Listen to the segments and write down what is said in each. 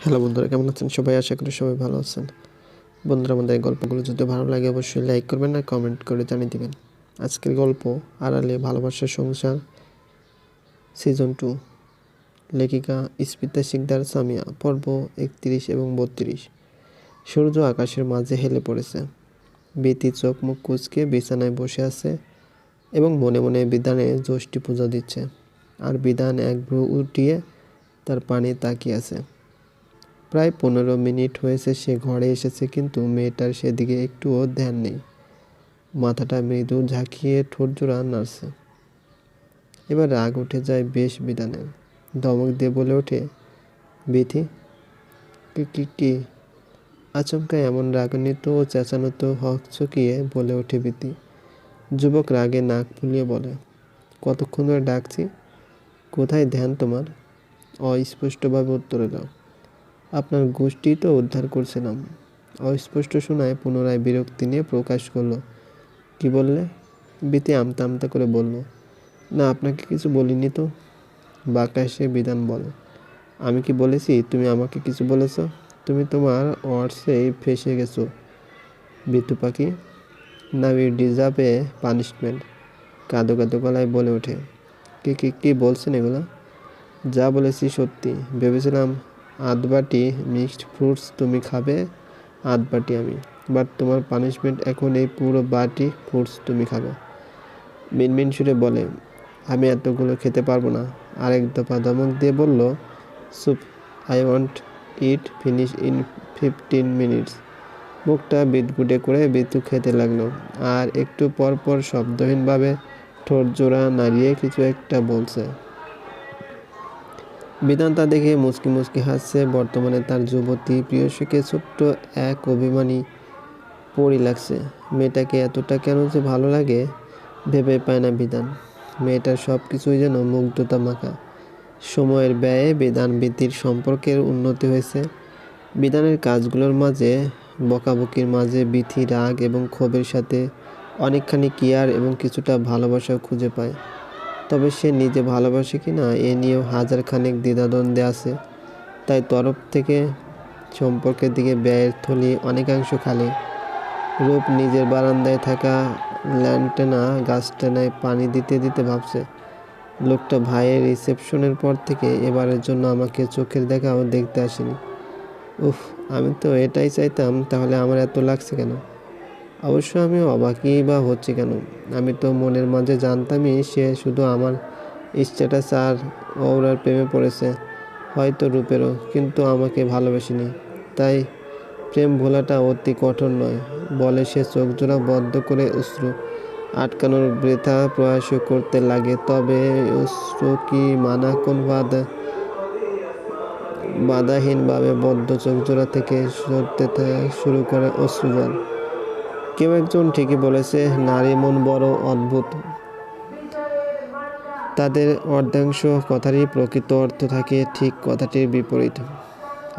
Hello বন্ধুরা, কেমন আছেন? সবাই আশা করি সবাই ভালো আছেন। বন্ধুরা, আমাদের এই গল্পগুলো যদি ভালো লাগে, অবশ্যই লাইক করবেন আর কমেন্ট করে জানিয়ে দেবেন। আজকের গল্প, আড়ালে ভালোবাসার সংসার সিজন টু লেখিকা স্পিতা শিকদার সামিয়া, পর্ব একত্রিশ এবং বত্রিশ। সূর্য আকাশের মাঝে হেলে পড়েছে। বেতি চোখ মুখ কুচকে বিছানায় বসে আছে এবং মনে মনে বিধানে ষষ্ঠী পূজা দিচ্ছে। আর বিধান এক ভ্রু উঠিয়ে তার পানে তাকিয়ে আছে। প্রায় পনেরো মিনিট হয়েছে সে ঘরে এসেছে, কিন্তু মেয়েটার সেদিকে একটুও ধ্যান নেই। মাথাটা মৃদু ঝাঁকিয়ে ঠোঁট জোড়া নাড়ছে। এবার রাগ উঠে যায় বেশ বিধানের দমক দিয়ে বলে ওঠে বিথি কি কি আচমকা এমন রাগান্বিত ও চেঁচানোতো হকচকিয়ে বলে ওঠে বিতি যুবক রাগে নাক ফুলিয়ে বলে, কতক্ষণ ধরে ডাকছি? কোথায় ধ্যান তোমার? অস্পষ্টভাবে উত্তর এলো আপনার গোষ্ঠী তো উদ্ধার করছিলাম। অস্পষ্ট শোনায় পুনরায় বিরক্তি নিয়ে প্রকাশ করল। কি বললে? বিতে আমতা আমতা করে বলল, না, আপনাকে কিছু বলিনি তো? বাঁকা সে বিধান বলে, আমি কি বলেছি? তুমি আমাকে কিছু বলেছ? তুমি তোমার অর্সেই ফেসে গেছো। বিতু পাখি নাও ইউ ডিজার্ভ পানিশমেন্ট। কাঁদো কাঁদো গলায় বলে ওঠে, কে কে, কি বলছেন এগুলো? যা বলেছি সত্যি, ভেবেছিলাম আধ বাটি মিক্সড ফ্রুটস তুমি খাবে, আধ বাটি আমি। বাট তোমার পানিশমেন্ট এখন এই পুরো বাটি ফ্রুটস তুমি খাবে। মিনমিন সুরে বলে, আমি এতগুলো খেতে পারব না। আরেক দফা ধমক দিয়ে বলল, soup I want it finish in fifteen minutes মুখটা বিদগুটে করে বিতু খেতে লাগল। আর একটু পর পর শব্দহীনভাবে ঠোঁট জোড়া নাড়িয়ে কিছু একটা বলছে। বিধান তা দেখে মুচকি মুচকি হাসছে। বর্তমানে তার যুবতী প্রিয়সীকে ছোট্ট এক অভিমানী পরি লাগছে। মেয়েটাকে এতটা কেন যে ভালো লাগে ভেবে পায় না বিধান। মেয়েটার সব কিছুই যেন মুগ্ধতা মাখা। সময়ের ব্যয়ে বিধান বৃদ্ধির সম্পর্কের উন্নতি হয়েছে। বিধানের কাজগুলোর মাঝে, বকাবকির মাঝে বিথি রাগ এবং ক্ষোভের সাথে অনেকখানি কেয়ার এবং কিছুটা ভালোবাসাও খুঁজে পায়। তবে সে নিজে ভালোবাসে কি না, এ নিয়েও হাজার খানেক দ্বিধাদ্বন্দ্বে আছে। তাই তরফ থেকে সম্পর্কের দিকে ব্যয়ের থলি অনেকাংশ খালি। রূপ নিজের বারান্দায় থাকা ল্যান্টেনা গাছটানায় পানি দিতে দিতে ভাবছে। লোকটা ভাইয়ের রিসেপশনের পর থেকে এবারের জন্য আমাকে চোখের দেখাও দেখতে আসেনি। উফ, আমি তো এটাই চাইতাম, তাহলে আমার এত লাগছে কেন? অবশ্য আমি অবাকই বা হচ্ছে কেন? আমি তো মনের মাঝে জানতামই সে শুধু আমার স্ট্যাটাস আর ওরার প্রেমে পড়েছে, হয়তো রূপেরও, কিন্তু আমাকে ভালোবাসেনি। তাই প্রেম ভোলাটা অতি কঠোর নয়, বলে সে চোখ জোড়া বদ্ধ করে অশ্রু আটকানোর বৃথা প্রয়াস করতে লাগে। তবে অশ্রু কি মানা কোন বাধা? বাধাহীনভাবে বদ্ধ চোখ জোড়া থেকে সরতে শুরু করে অশ্রুজল। কেউ একজন ঠিকই বলেছে, নারী মন বড় অদ্ভুত। তাদের অর্ধাংশ কথারই প্রকৃত অর্থ থাকে ঠিক কথাটির বিপরীত।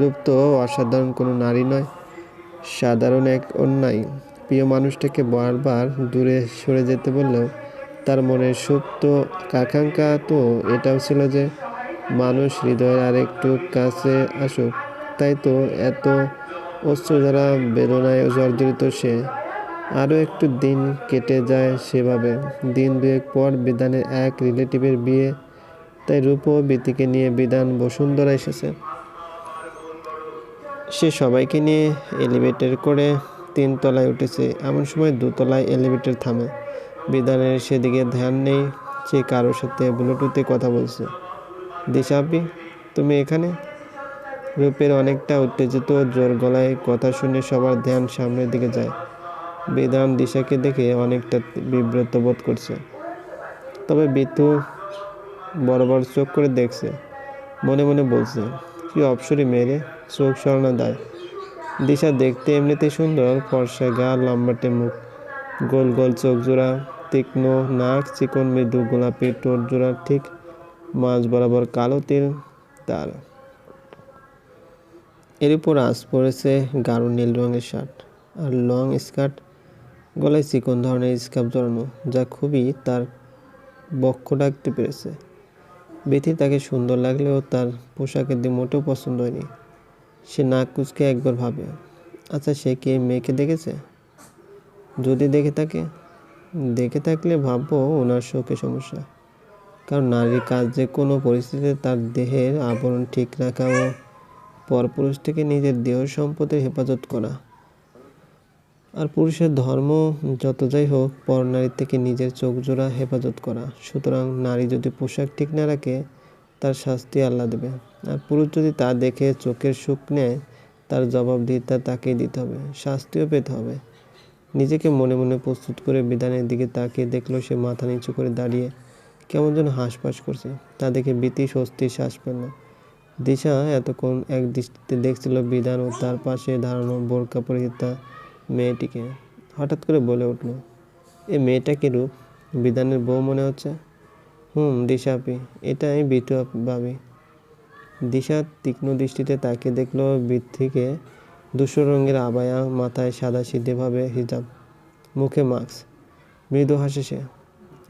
রূপ তো অসাধারণ কোনো নারী নয়, সাধারণ এক অন্যায়। প্রিয় মানুষটাকে বারবার দূরে সরে যেতে বললেও তার মনের সুপ্ত আকাঙ্ক্ষা তো এটাও ছিল যে মানুষ হৃদয়ের আর একটু কাছে আসুক। তাই তো এত অস্ত্র যারা বেদনায় জর্জরিত সে আরও একটু দিন কেটে যায় সেভাবে। দিন দুয়েক পর বিধানের এক রিলেটিভের বিয়ে, তাই রূপ বিতিকে নিয়ে বিধান বসুন্ধরা এসেছে। সে সবাইকে নিয়ে এলিভেটর করে তিন তলায় উঠেছে। এমন সময় দোতলায় এলিভেটর থামে। বিধানের সেদিকে ধ্যান নেই, সে কারোর সাথে ব্লুটুথে কথা বলছে। দিশাপি তুমি এখানে? রূপের অনেকটা উত্তেজিত জোর গলায় কথা শুনে সবার ধ্যান সামনের দিকে যায়। বিধান দিশাকে দেখে অনেকটা বিব্রত বোধ করছে। তবে বিতু বড় চোখ করে দেখছে, মনে মনে বলছে, কি অপসরী মেরে চোখ সরানো দেয়। দিশা দেখতে এমনিতেই সুন্দর, ফর্সা গা লম্বাটে মুখ গোল গোল চোখ জোড়া, তীক্ষ্ণ নাক, চিকন মৃদু গোলাপি টোট জোড়া, ঠিক মাঝ বরাবর কালো তিল তার। এর উপর আঁচ পড়েছে গাঢ় নীল রঙের শার্ট আর লং স্কার্ট গলায় চিকন ধরনের স্কার্ফ জড়ানো যা খুবই তার বক্ষ ডাকতে পেরেছে। বেথি তাকে সুন্দর লাগলেও তার পোশাকের দিয়ে মোটেও পছন্দ হয়নি। সে নাক কুচকে একবার ভাবে আচ্ছা সে কি মেয়েকে দেখেছে? যদি দেখে থাকে। দেখে থাকলে ভাববো ওনার শোকে সমস্যা, কারণ নারীর কাজ যে কোনো পরিস্থিতিতে তার দেহের আবরণ ঠিক রাখা ও পরপুরুষ থেকে নিজের দেহ সম্পদের হেফাজত করা। আর পুরুষের ধর্ম যত যাই হোক পর নারীর থেকে নিজের চোখ জোড়া হেফাজত করা। সুতরাং নারী যদি পোশাক ঠিক না রাখে, তার শাস্তি আল্লাহ দেবে। আর পুরুষ যদি তা দেখে চোখের সুখ নেয়, তার জবাবদিহিতা তাকেই দিতে হবে, শাস্তিও পেতে হবে। নিজেকে মনে মনে প্রস্তুত করে বিধানের দিকে তাকিয়ে দেখল সে মাথা নিচু করে দাঁড়িয়ে কেমন যেন হাঁসফাঁস করছে। তা দেখে ভীতি, স্বস্তির শ্বাস পেল দিশা এতক্ষণ এক দৃষ্টিতে দেখছিল বিধান ও তার পাশে দাঁড়ানো বোরকা পরিহিতা মেয়েটিকে। হঠাৎ করে বলে উঠল, এ মেয়েটা কি রূপ? বিধানের বউ মনে হচ্ছে? হুম, দিশা আপি এটাই বিটু ভাবি। দিশা তীক্ষ্ণ দৃষ্টিতে তাকিয়ে দেখল বৃদ্ধিকে ধূসর রঙের আবায়া মাথায় সাদা সিধেভাবে হিজাব, মুখে মাস্ক। মৃদু হাসে সে।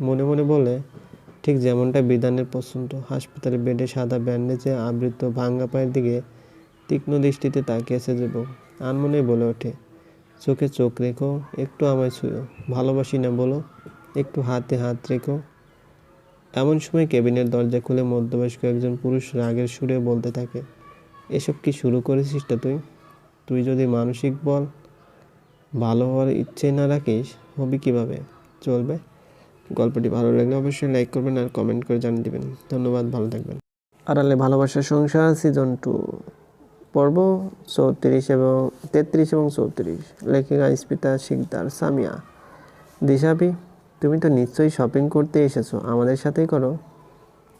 মনে মনে বলে, ঠিক যেমনটা বিধানের পছন্দ। হাসপাতালের বেডে সাদা ব্যান্ডেজে আবৃত ভাঙ্গা পায়ের দিকে তীক্ষ্ণ দৃষ্টিতে তাকিয়েছে যুবক। আনমনে বলে ওঠে চোখে চোখ রেখো, একটু আমায় ছুঁয়ো। ভালোবাসি না বলো, একটু হাতে হাত রেখো। এমন সময় কেবিনের দরজা খুলে মধ্যবয়স্ক একজন পুরুষ রাগের সুরে বলতে থাকে, এসব কি শুরু করেছিসটা তুই? তুই যদি মানসিক বল, ভালো হওয়ার ইচ্ছে না রাখিস, হবি কীভাবে? চলবে? গল্পটি ভালো লাগলে অবশ্যই লাইক করবেন আর কমেন্ট করে জানিয়ে দেবেন। ধন্যবাদ, ভালো থাকবেন। আড়ালে ভালোবাসার সংসার, সিজন টু। পর্ব চৌত্রিশ এবং তেত্রিশ এবং চৌত্রিশ। লেখিকা স্পিতা শিকদার সামিয়া। দিশাবি, তুমি তো নিশ্চয়ই শপিং করতে এসেছ, আমাদের সাথেই করো।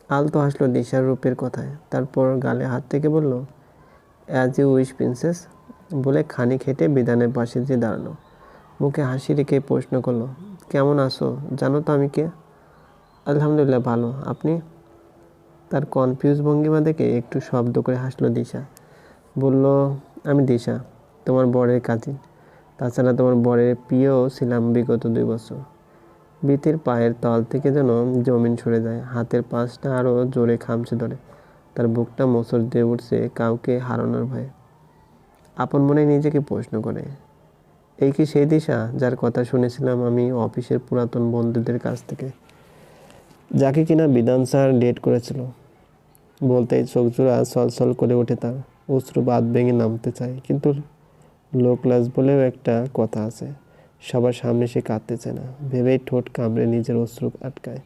আলতো হাসলো দিশার রূপের কথায়, তারপর গালে হাত থেকে বলল অ্যাজ ইউ উইশ প্রিন্সেস বলে খানিক হেঁটে বিধানের পাশে যে দাঁড়াল। মুখে হাসি রেখে প্রশ্ন করল, কেমন আছো? জানো তো আমি কে? আলহামদুলিল্লাহ, ভালো। আপনি? তার কনফিউজ ভঙ্গিমা দেখে একটু শব্দ করে হাসলো দিশা। বলল, আমি দিশা, তোমার বরের কাজিন। তাছাড়া তোমার বরের প্রিয় ছিলাম বিগত দুই বছর। বিতির পায়ের তল থেকে যেন জমিন সরে যায়, হাতের পাশটা আরও জোরে খামছে ধরে। তার বুকটা মোচড় দিয়ে উঠছে কাউকে হারানোর ভয়ে। আপন মনে নিজেকে প্রশ্ন করে, এই কি সেই দিশা যার কথা শুনেছিলাম আমি অফিসের পুরাতন বন্ধুদের কাছ থেকে? যাকে কিনা বিধান স্যার ডেট করেছিল। বলতেই চোখ জোড়া ছলছল করে ওঠে তার। অশ্রু বাদ ভেঙে নামতে চায়। কিন্তু লোকলাজ বলেও একটা কথা আছে, সবার সামনে সে কাঁদতে চায় না। ভেবেই ঠোঁট কামড়ে নিজের অশ্রু আটকায়।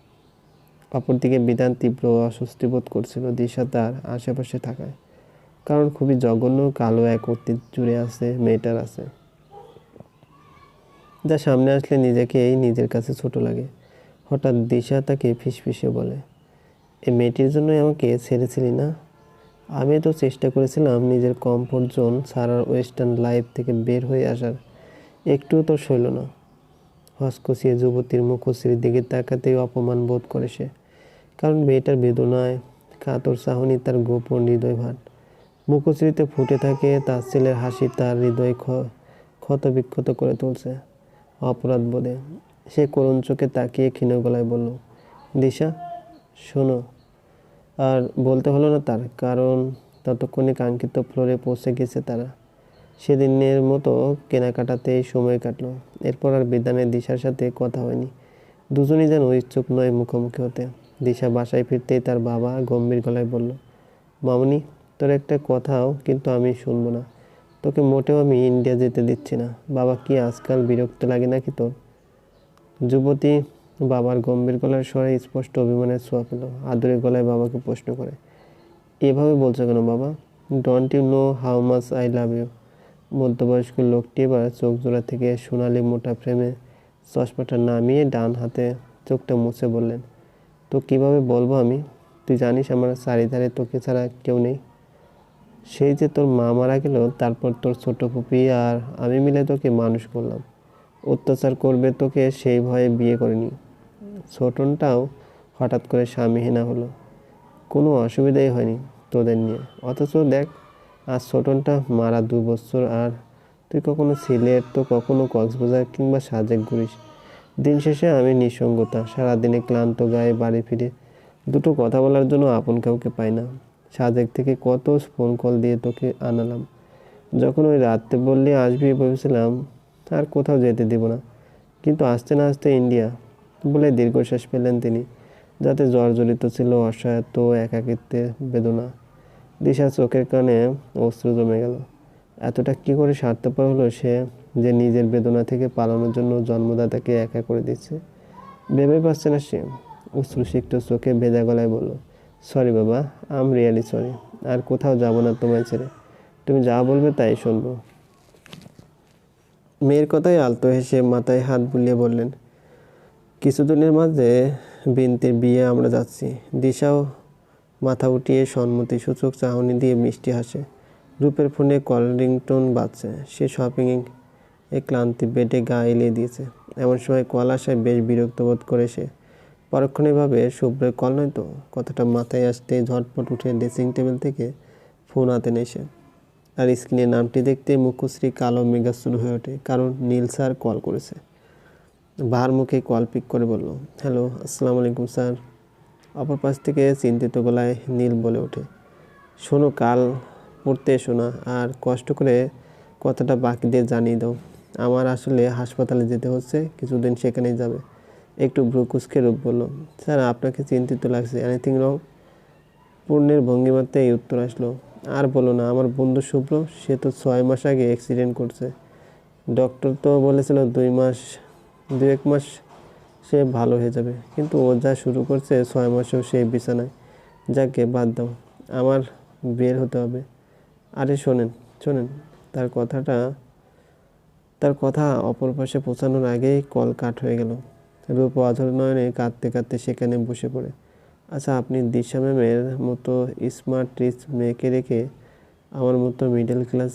অপরদিকে বিধান তীব্র অস্বস্তি বোধ করছিল দিশা তার আশেপাশে থাকায়। কারণ খুবই জঘন্য কালো এক অতীত জুড়ে আছে, মেয়েটার আছে। যা সামনে আসলে নিজেকেই নিজের কাছে ছোট লাগে। হঠাৎ দিশা তাকে ফিসফিসে বলে এই মেয়েটির জন্যই আমাকে ছেড়েছিলি না? আমি তো চেষ্টা করেছিলাম নিজের কমফোর্ট জোন ছাড়ার ওয়েস্টার্ন লাইফ থেকে বের হয়ে আসার। একটুও তো সইল না। হসকসিয়ে যুবতীর মুখশ্রীর দিকে তাকাতেই অপমান বোধ করে সে। কারণ মেয়েটার বেদনায় কাতর চাহনি তার গোপন হৃদয় ভাট মুখশ্রীতে ফুটে থাকে তার ছেলের হাসি তার হৃদয় ক্ষ- ক্ষত বিক্ষত করে তুলছে। অপরাধ বলে সে করুণ চোখে তাকিয়ে ক্ষীণ গলায় বলল, দিশা, শোনো আর বলতে হলো না তার, কারণ ততক্ষণে কাঙ্ক্ষিত ফ্লোরে পৌঁছে গেছে তারা। সেদিনের মতো কেনাকাটাতেই সময় কাটলো। এরপর আর বিধানের দিশার সাথে কথা হয়নি। দুজনই যেন ইচ্ছুক নয় মুখোমুখি হতে। দিশা বাসায় ফিরতেই তার বাবা গম্ভীর গলায় বলল, মামনি, তোর একটা কথাও কিন্তু আমি শুনব না। তোকে মোটেও আমি ইন্ডিয়া যেতে দিচ্ছি না। বাবা, কি আজকাল বিরক্ত লাগে নাকি তোর? যুবতী বাবার গম্ভীর গলার স্বরে স্পষ্ট অভিমানের ছোঁয়া পেল। আদুরে গলায় বাবাকে প্রশ্ন করে, এভাবে বলছো কেন বাবা? Don't you know how much I love you মধ্যবয়স্ক লোকটি এবার চোখ জোড়া থেকে সোনালি মোটা ফ্রেমে চশমাটা নামিয়ে ডান হাতে চোখটা মুছে বললেন, তো কীভাবে বলব আমি? তুই জানিস আমার চারিধারে তোকে ছাড়া কেউ নেই। সেই যে তোর মা মারা গেল, তারপর তোর ছোট ফুপি আর আমি মিলে তোকে মানুষ করলাম। অত্যাচার করবে তোকে সেই ভয়ে বিয়ে করে করিনি। ছোটনটাও হঠাৎ করে স্বামীহীনা হলো। কোনো অসুবিধাই হয়নি তোদের নিয়ে। অথচ দেখ, আজ ছোটনটা মারা দু বছর, আর তুই কখনো সিলেট তো কখনো কক্সবাজার কিংবা সাজেক ঘুরিস। দিন শেষে আমি নিঃসঙ্গতা, সারাদিনে ক্লান্ত গায়ে বাড়ি ফিরে। দুটো কথা বলার জন্য আপন কাউকে পাই না। সাজেক থেকে কত ফোন কল দিয়ে তোকে আনালাম। যখন ওই রাত্রে বললে আসবি ভেবেছিলাম, আর কোথাও যেতে দিব না। কিন্তু আসতে না আসতে ইন্ডিয়া বলে দীর্ঘশ্বাস পেলেন তিনি, যাতে জর্জরিত ছিল অসহায়ত্ব একাকিত্বের বেদনা। দিশার চোখের কানে অশ্রু জমে গেল। এতটা কি করে স্বার্থপর হলো সে যে নিজের বেদনা থেকে পালানোর জন্য জন্মদাতাকে একা করে দিচ্ছে? ভেবে পাচ্ছে না সে। অশ্রুসিক্ত চোখে ভেজা গলায় বলল, সরি বাবা আম রিয়ালি সরি আর কোথাও যাব না তোমায় ছেড়ে। তুমি যা বলবে তাই শুনব। মেয়ের কথায় আলতো হেসে মাথায় হাত বুলিয়ে বললেন কিছুদিনের মাঝে বিনতির বিয়ে আমরা যাচ্ছি। দিশাও মাথা উঠিয়ে সম্মতি সূচক চাহনি দিয়ে মিষ্টি হাসে। রূপের ফোনে কল রিংটোন বাজছে। সে শপিং এ ক্লান্তি বেডে গা এলিয়ে দিয়েছে। এমন সময় কল আসায় বেশ বিরক্ত বোধ করে সে। পরক্ষণে ভাবে শুভ্রের কল নয় তো? কথাটা মাথায় আসতে ঝটপট উঠে ড্রেসিং টেবিল থেকে ফোন হাতে নেয় সে। আর স্ক্রিনে নামটি দেখতে মুখশ্রী কালো মেঘাচ্ছন্ন হয়ে ওঠে, কারণ নীল স্যার কল করেছে। বাহার মুখে কল পিক করে বলল, হ্যালো, আসসালামু আলাইকুম স্যার। অপর পাশ থেকে চিন্তিত গলায় নীল বলে ওঠে, শোনো, কাল পড়তে এসো না, আর কষ্ট করে কথাটা বাকিদের জানিয়ে দাও। আমার আসলে হাসপাতালে যেতে হচ্ছে, কিছুদিন সেখানেই যাবে। একটু ভ্রুকুসকে রূপ বলল, স্যার, আপনাকে চিন্তিত লাগছে এনিথিং রং পূর্ণের ভঙ্গিমাতে এই উত্তর আসলো, আর বলো না, আমার বন্ধু শুভ্র, সে তো ছয় মাস আগে অ্যাক্সিডেন্ট করছে। ডক্টর তো বলেছিল দুই মাস দু এক মাস সে ভালো হয়ে যাবে। কিন্তু ও যা শুরু করছে ছয় মাসেও সেই বিছানায়। যাকে বাদ দাও, আমার বের হতে হবে। আরে শোনেন শোনেন, তার কথাটা, তার কথা অপর পাশে পৌঁছানোর আগেই কল কাট হয়ে গেল। রূপ অধর নয়নে কাঁদতে কাঁদতে সেখানে বসে পড়ে। আচ্ছা আপনি দিশা ম্যামের মতো স্মার্ট রিচ মেয়েকে রেখে আমার মতো মিডল ক্লাস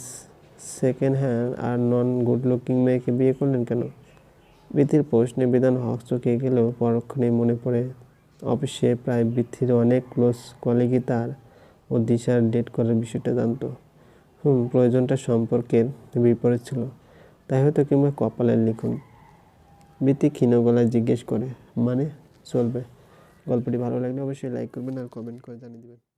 সেকেন্ড হ্যান্ড আর নন গুড লুকিং মেয়েকে বিয়ে করলেন কেন? বৃথির প্রশ্নে বিধান হক চোখে গেলেও পরক্ষণে মনে পড়ে। অফিসে প্রায় বৃথির অনেক ক্লোজ কলিগই তার ও দিশার ডেট করার বিষয়টা জানতো। হুম, প্রয়োজনটা সম্পর্কের বিপরীত ছিল। তাই হয়তো কিংবা কপালের লিখুন। বৃত্তি ক্ষীণ গলায় জিজ্ঞেস করে মানে চলবে? গল্পটি ভালো লাগলে অবশ্যই লাইক করবেন আর কমেন্ট করে জানিয়ে দেবেন।